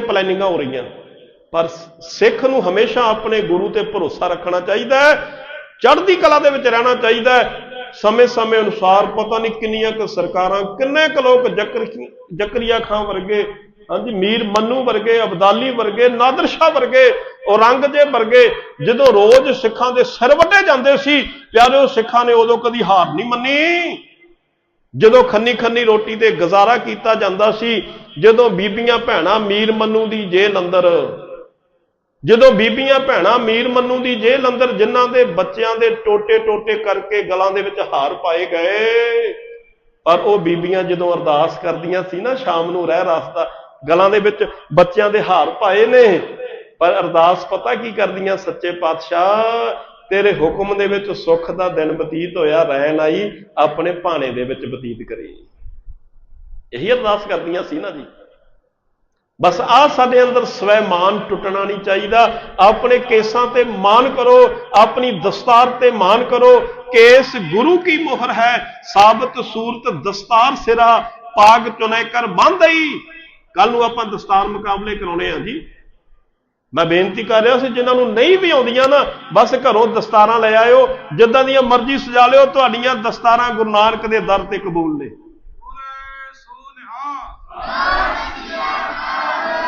ਪਲੈਨਿੰਗਾਂ ਹੋ ਰਹੀਆਂ। ਪਰ ਸਿੱਖ ਨੂੰ ਹਮੇਸ਼ਾ ਆਪਣੇ ਗੁਰੂ ਤੇ ਭਰੋਸਾ ਰੱਖਣਾ ਚਾਹੀਦਾ ਹੈ, ਚੜ੍ਹਦੀ ਕਲਾ ਦੇ ਵਿੱਚ ਰਹਿਣਾ ਚਾਹੀਦਾ ਹੈ। ਸਮੇਂ-ਸਮੇਂ ਅਨੁਸਾਰ ਪਤਾ ਨਹੀਂ ਕਿੰਨੀਆਂ ਕੁ ਸਰਕਾਰਾਂ, ਕਿੰਨੇ ਕੁ ਲੋਕ ਜਕਰੀਆ ਖਾਨ ਵਰਗੇ, ਹਾਂਜੀ, ਮੀਰ ਮੰਨੂ ਵਰਗੇ, ਅਬਦਾਲੀ ਵਰਗੇ, ਨਾਦਰ ਸ਼ਾਹ ਵਰਗੇ, ਔਰੰਗਜ਼ੇਬ ਵਰਗੇ, ਜਦੋਂ ਰੋਜ਼ ਸਿੱਖਾਂ ਦੇ ਸਿਰ ਵੱਢੇ ਜਾਂਦੇ ਸੀ, ਪਿਆਰਿਓ, ਸਿੱਖਾਂ ਨੇ ਉਦੋਂ ਕਦੀ ਹਾਰ ਨਹੀਂ ਮੰਨੀ। ਜਦੋਂ ਖੰਨੀ ਖੰਨੀ ਰੋਟੀ ਤੇ ਗੁਜ਼ਾਰਾ ਕੀਤਾ ਜਾਂਦਾ ਸੀ, ਜਦੋਂ ਬੀਬੀਆਂ ਭੈਣਾਂ ਮੀਰ ਮੰਨੂ ਦੀ ਜੇਲ੍ਹ ਅੰਦਰ, ਜਦੋਂ ਬੀਬੀਆਂ ਭੈਣਾਂ ਮੀਰ ਮੰਨੂ ਦੀ ਜੇਲ੍ਹ ਅੰਦਰ ਜਿਨ੍ਹਾਂ ਦੇ ਬੱਚਿਆਂ ਦੇ ਟੋਟੇ ਟੋਟੇ ਕਰਕੇ ਗਲਾਂ ਦੇ ਵਿੱਚ ਹਾਰ ਪਾਏ ਗਏ, ਪਰ ਉਹ ਬੀਬੀਆਂ ਜਦੋਂ ਅਰਦਾਸ ਕਰਦੀਆਂ ਸੀ ਨਾ, ਸ਼ਾਮ ਨੂੰ ਰਹਿ ਰਸਤਾ, ਗਲਾਂ ਦੇ ਵਿੱਚ ਬੱਚਿਆਂ ਦੇ ਹਾਰ ਪਾਏ ਨੇ, ਪਰ ਅਰਦਾਸ ਪਤਾ ਕੀ ਕਰਦੀਆਂ? ਸੱਚੇ ਪਾਤਸ਼ਾਹ ਤੇਰੇ ਹੁਕਮ ਦੇ ਵਿੱਚ ਸੁੱਖ ਦਾ ਦਿਨ ਬਤੀਤ ਹੋਇਆ, ਰਹਿਣ ਆਈ, ਆਪਣੇ ਭਾਣੇ ਦੇ ਵਿੱਚ ਬਤੀਤ ਕਰੀ। ਇਹੀ ਅਰਦਾਸ ਕਰਦੀਆਂ ਸੀ ਨਾ ਜੀ। ਬਸ ਆ ਸਾਡੇ ਅੰਦਰ ਸਵੈ ਮਾਨ ਟੁੱਟਣਾ ਨਹੀਂ ਚਾਹੀਦਾ। ਆਪਣੇ ਕੇਸਾਂ ਤੇ ਮਾਨ ਕਰੋ, ਆਪਣੀ ਦਸਤਾਰ ਤੇ ਮਾਨ ਕਰੋ। ਕੇਸ ਗੁਰੂ ਕੀ ਮੋਹਰ ਹੈ, ਸਾਬਤ ਸੂਰਤ ਦਸਤਾਰ ਸਿਰਾ, ਪਾਗ ਚੁਨੇ ਕਰ ਬੰਦਈ ਕੱਲ ਨੂੰ ਆਪਾਂ ਦਸਤਾਰ ਮੁਕਾਬਲੇ ਕਰਾਉਣੇ ਆ ਜੀ। ਮੈਂ ਬੇਨਤੀ ਕਰ ਰਿਹਾ ਸੀ, ਜਿਨ੍ਹਾਂ ਨੂੰ ਨਹੀਂ ਵੀ ਆਉਂਦੀਆਂ ਨਾ, ਬਸ ਘਰੋਂ ਦਸਤਾਰਾਂ ਲੈ ਆਇਓ, ਜਿੱਦਾਂ ਦੀਆਂ ਮਰਜ਼ੀ ਸਜਾ ਲਿਓ, ਤੁਹਾਡੀਆਂ ਦਸਤਾਰਾਂ ਗੁਰੂ ਨਾਨਕ ਦੇ ਦਰ ਤੇ ਕਬੂਲ ਨੇ।